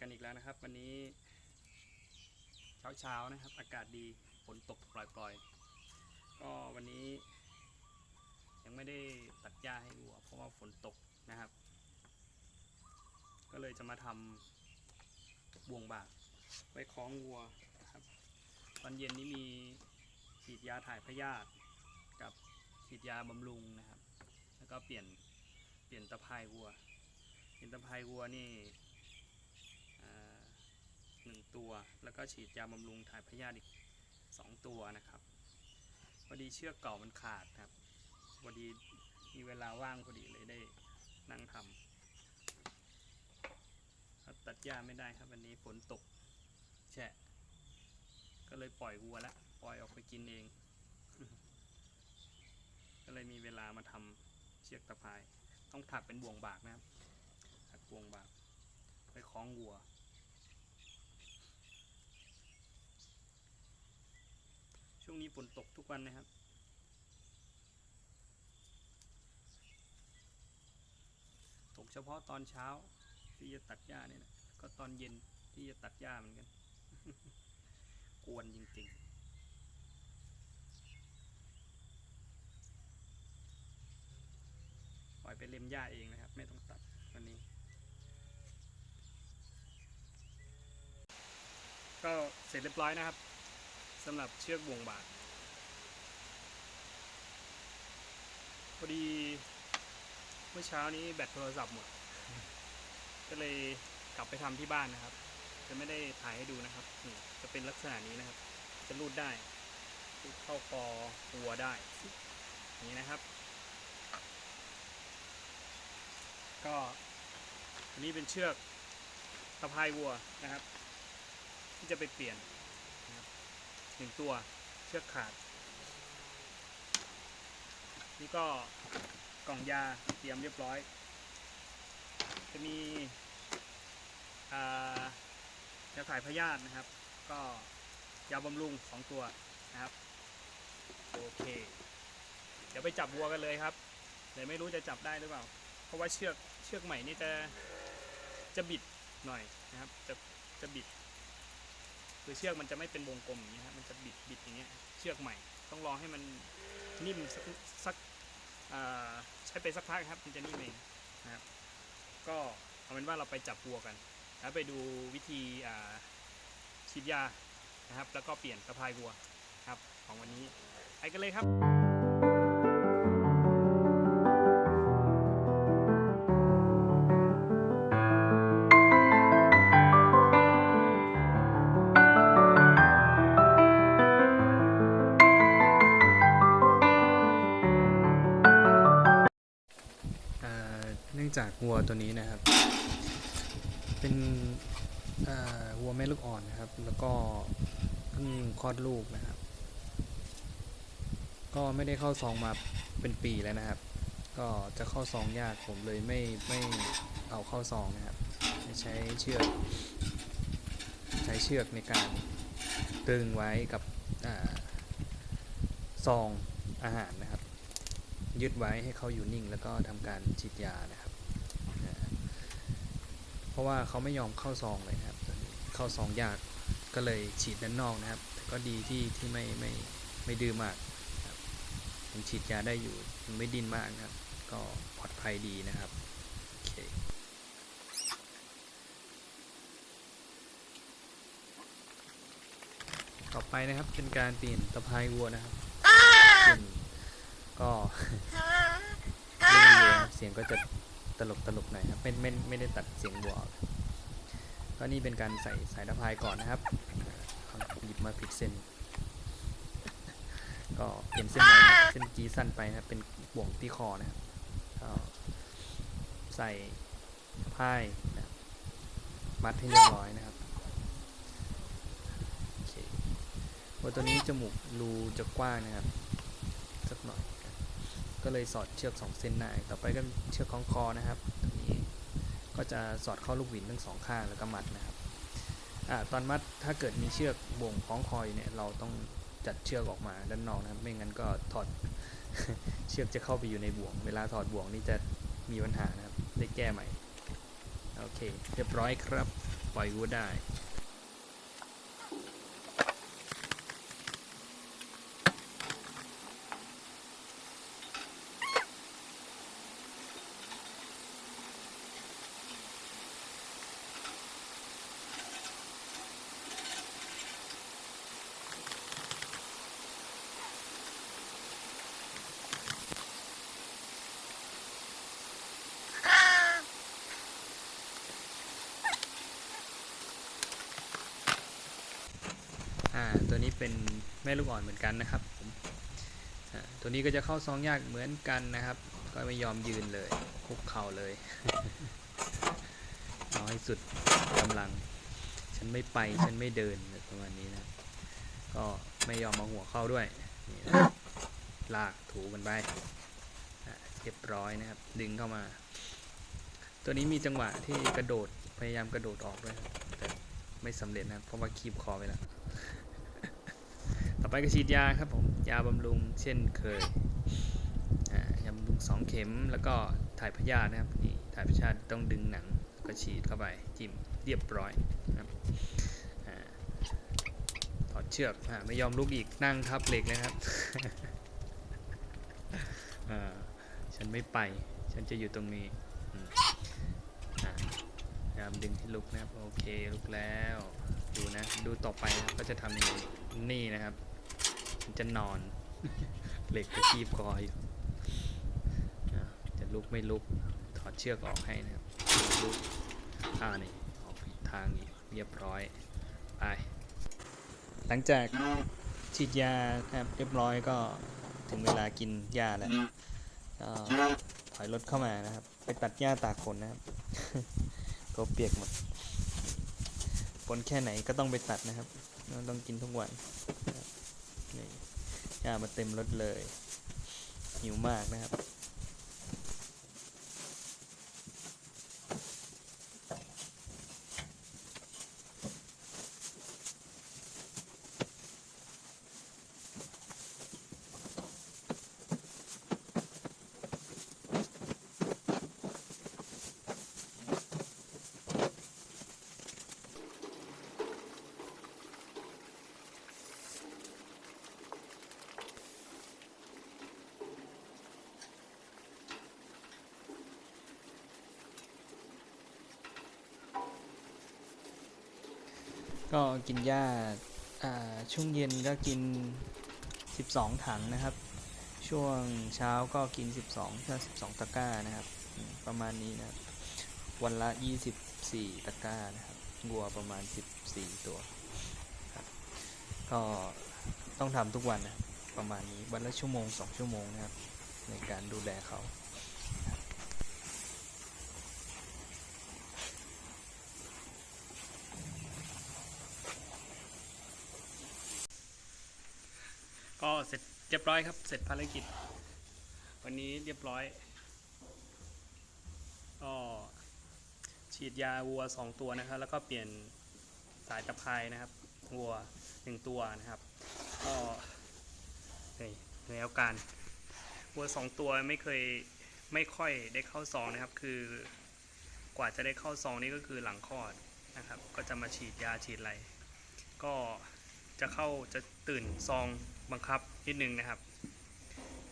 กันอีกแล้วนะครับ วันนี้เช้าเช้านะครับ อากาศดีฝนตกปล่อยๆ ก็วันนี้ ยังไม่ได้ตัดหญ้าให้วัว เพราะว่าฝนตกนะครับ ก็เลยจะมาทำบ่วงบากไว้คล้องวัวนะครับ ตอนเย็นนี้มีฉีดยาถ่ายพยาธิกับฉีดยาบำรุงนะครับ แล้วก็เปลี่ยนเปลี่ยนตะไคร่วัวเปลี่ยนตะไคร่วัวนี่ 1 ตัว แล้วก็ฉีดยาบำรุงถ่ายพยาธิอีก 2 ตัวนะครับพอดีเชือกเก่ามันขาดครับพอดีมีเวลาว่างพอดีเลยได้นั่งทำตัดหญ้าไม่ได้ครับวันนี้ฝนตกแฉะก็เลยปล่อยวัวละปล่อยออกไปกินเอง ก็เลยมีเวลามาทำเชือกตะไคร์ต้องถักเป็นบ่วงบากนะครับถักบ่วงบากไปคล้องวัว ช่วงนี้ฝนตกทุกวันนะครับ ตกเฉพาะตอนเช้าที่จะตัดหญ้าเนี่ยนะก็ตอนเย็นที่จะตัดหญ้าเหมือนกัน กวนจริงๆปล่อยไปเล็มหญ้าเองนะครับ ไม่ต้องตัดวันนี้ ก็เสร็จเรียบร้อยนะครับ สำหรับเชือกบ่วงบาทพอดีเมื่อเช้านี้แบตโทรศัพท์หมด ก็เลยกลับไปทำที่บ้านนะครับ จะไม่ได้ถ่ายให้ดูนะครับนี่จะเป็นลักษณะนี้นะครับ จะรูดได้รูดเข้าคอวัวได้อย่างนี้นะครับ ก็อันนี้เป็นเชือกตะพายวัวนะครับ ที่จะไปเปลี่ยนนะครับ หนึ่งตัวเชือกขาด นี่ก็กล่องยาเตรียมเรียบร้อย จะมียาถ่ายพยาธินะครับ ก็ยาบำรุงสองตัวนะครับ โอเค เดี๋ยวไปจับวัวกันเลยครับแต่ไม่รู้จะจับได้หรือเปล่า เพราะว่าเชือกเชือกใหม่นี่จะจะบิดหน่อยนะครับ จะจะบิด คือเชือกมันจะไม่เป็นวงกลมอย่างนี้ครับมันจะบิดบิดอย่างเงี้ยเชือกใหม่ ต้องรอให้มันนิ่มสักสักใช้ไปสักพักครับมันจะนิ่มเองนะครับก็เอาเป็นว่าเราไปจับวัวกัน แล้วไปดูวิธีฉีดยานะครับ แล้วก็เปลี่ยนสะพายวัวครับของวันนี้ไปกันเลยครับ จากวัวตัวนี้นะครับ เป็นวัวแม่ลูกอ่อนนะครับ แล้วก็เพิ่งคลอดลูกนะครับ ก็ไม่ได้เข้าซองมาเป็นปีแล้วนะครับ ก็จะเข้าซองยากผมเลยไม่ไม่เอาเข้าซองนะครับใช้เชือก ใช้เชือกในการตรึงไว้กับอซองอาหารนะครับ ยึดไว้ให้เขาอยู่นิ่งแล้วก็ทำการฉีดยานะครับ ราะว่าเขาไม่ยอมเข้าซองเลยนะครับตอนนี้เข้าซองยากก็เลยฉีดด้านนอกนะครับ แต่ก็ดีที่ที่ไม่ไม่ไม่ดื้อมากนะครับยังฉีดยาได้อยู่ยังไม่ดิ้นมากนะครับ ก็ปลอดภัยดีนะครับโอเคต่อไปนะครับเป็นการเปลี่ยนตะไคร่วัวนะครับซึ่งก็เล่นวัวเสียงก็จะ ตลกตลกหน่อยครับไม่ไม่ไม่ได้ตัดเสียงวัวกก็นี่เป็นการใส่สายตะพายก่อนนะครับหยิบมาผิดเส้น ก็เปลี่ยนเส้นใหม่นเส้นจีสั้นไปนะครับ เป็นบ่วงที่คอนะครับใส่พายนะมัดให้เรียบร้อยนะครับโอเคตัวนี้จมูกรูจะกว้างนะครับสักหน่อย ก็เลยสอดเชือกสองเส้นได้ต่อไปก็เชือกคล้องคอนะครับตรงนี้ก็จะสอดเข้าลูกหวินทั้งสองข้างแล้วก็มัดนะครับอตอนมัดถ้าเกิดมีเชือกบ่วงคล้องคออยู่เนี่ยเราต้องจัดเชือกออกมาด้านนอกนะครับ ไม่งั้นก็ถอดเชือกจะเข้าไปอยู่ในบ่วง เวลาถอดบ่วงนี่จะมีปัญหานะครับ ได้แก้ใหม่ โอเค เรียบร้อยครับ ปล่อยวัวได้ ตัวนี้เป็นแม่ลูกอ่อนเหมือนกันนะครับผมตัวนี้ก็จะเข้าซองยากเหมือนกันนะครับ ก็ไม่ยอมยืนเลยคุกเข่าเลย น้อยสุดกำลัง ฉันไม่ไปฉันไม่เดินประมาณนี้นะ ก็ไม่ยอมมาหัวเข้าด้วยนี่นะลากถูกันไปเรียบร้อยนะครับ ดึงเข้ามา ตัวนี้มีจังหวะที่กระโดดพยายามกระโดดออกด้วยแต่ไม่สำเร็จนะเพราะว่าคีบคอไปแล้ว ต่อไปก็ฉีดยาครับผม ยาบำรุงเช่นเคยยาบำรุงสองเข็มแล้วก็ถ่ายพยาธินะครับนี่ถ่ายพยาธิต้องดึงหนังก็ฉีดเข้าไปจิ้มเรียบร้อยนะครับถอดเชือกอไม่ยอมลุกอีกนั่งทับเหล็กเลยครับฉันไม่ไป ฉันจะอยู่ตรงนี้พยายามดึงให้ลุกนะครับ โอเคลุกแล้ว ดูนะ ดูต่อไปนะก็จะทำยังไงนี่นะครับ จะนอน เหล็กจะคีบคออยู่จะลุกไม่ลุก ถอดเชือกออกให้นะครับลุกอ่านี่ออกผิดทางอีกเรียบร้อยไปหลังจากฉีดยาครับเรียบร้อยก็ถึงเวลากินหญ้าแล้วก็ถอยรถเข้ามานะครับ ไปตัดหญ้าตากฝนนะครับตัวเปียกหมดฝนแค่ไหนก็ต้องไปตัดนะครับ ต้องกินทุกวันนะครับนี่ ยามาเต็มรถเลยหิวมากนะครับ ก็กินหญ้าช่วงเย็นก็กิน 12 ถังนะครับ ช่วงเช้าก็กิน 12ก็12 ตะกร้านะครับ ประมาณนี้นะครับ วันละ 24 ตะกร้านะครับวัวประมาณ 14 ตัวครับก็ต้องทำทุกวันนะประมาณนี้วันละชั่วโมง 2 ชั่วโมงนะครับ ในการดูแลเขา เสร็จเรียบร้อยครับ เสร็จภารกิจ วันนี้เรียบร้อยก็ฉีดยาวัวสองตัวนะครับ แล้วก็เปลี่ยนสายตะไคร่นะครับวัวหนึ่งตัวนะครับก็นี่ในอาการวัวสองตัวไม่เคยไม่ค่อยได้เข้าซองนะครับ คือกว่าจะได้เข้าซองนี่ก็คือหลังคลอดนะครับ ก็จะมาฉีดยาฉีดอะไรก็จะเข้าจะตื่นซองบังคับ นิดนึงนะครับ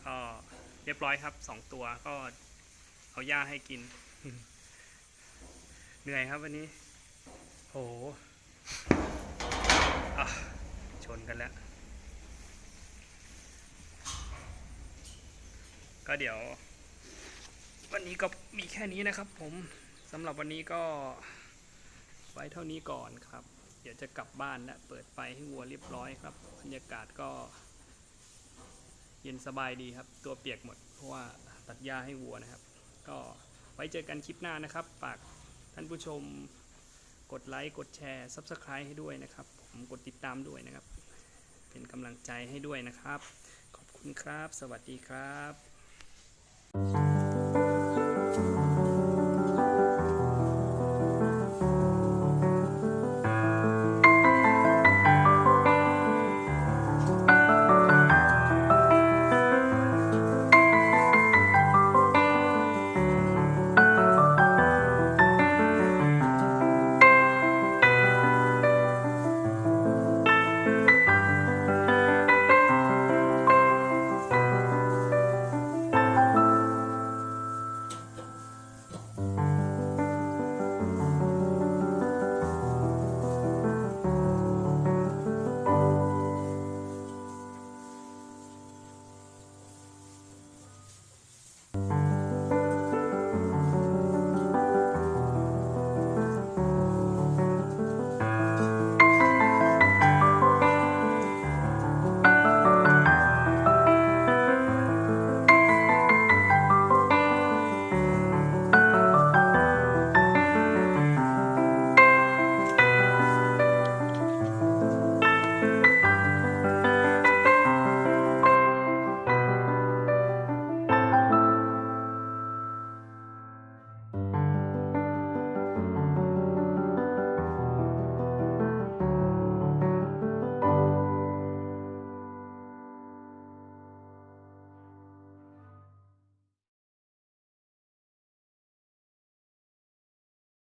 ก็เรียบร้อยครับสองตัวก็เอาหญ้าให้กิน เหนื่อยครับวันนี้โหชนกันแล้ว ก็เดี๋ยว วันนี้ก็มีแค่นี้นะครับผมสำหรับวันนี้ก็ไว้เท่านี้ก่อนครับ เดี๋ยวจะกลับบ้านและเปิดไฟให้วัวเรียบร้อยครับ บรรยากาศก็ เย็นสบายดีครับ ตัวเปียกหมด เพราะว่าตัดหญ้าให้วัวนะครับ ก็ไว้เจอกันคลิปหน้านะครับ ฝากท่านผู้ชมกดไลค์ กดแชร์ Subscribe ให้ด้วยนะครับ ผมกดติดตามด้วยนะครับ เป็นกำลังใจให้ด้วยนะครับ ขอบคุณครับ สวัสดีครับ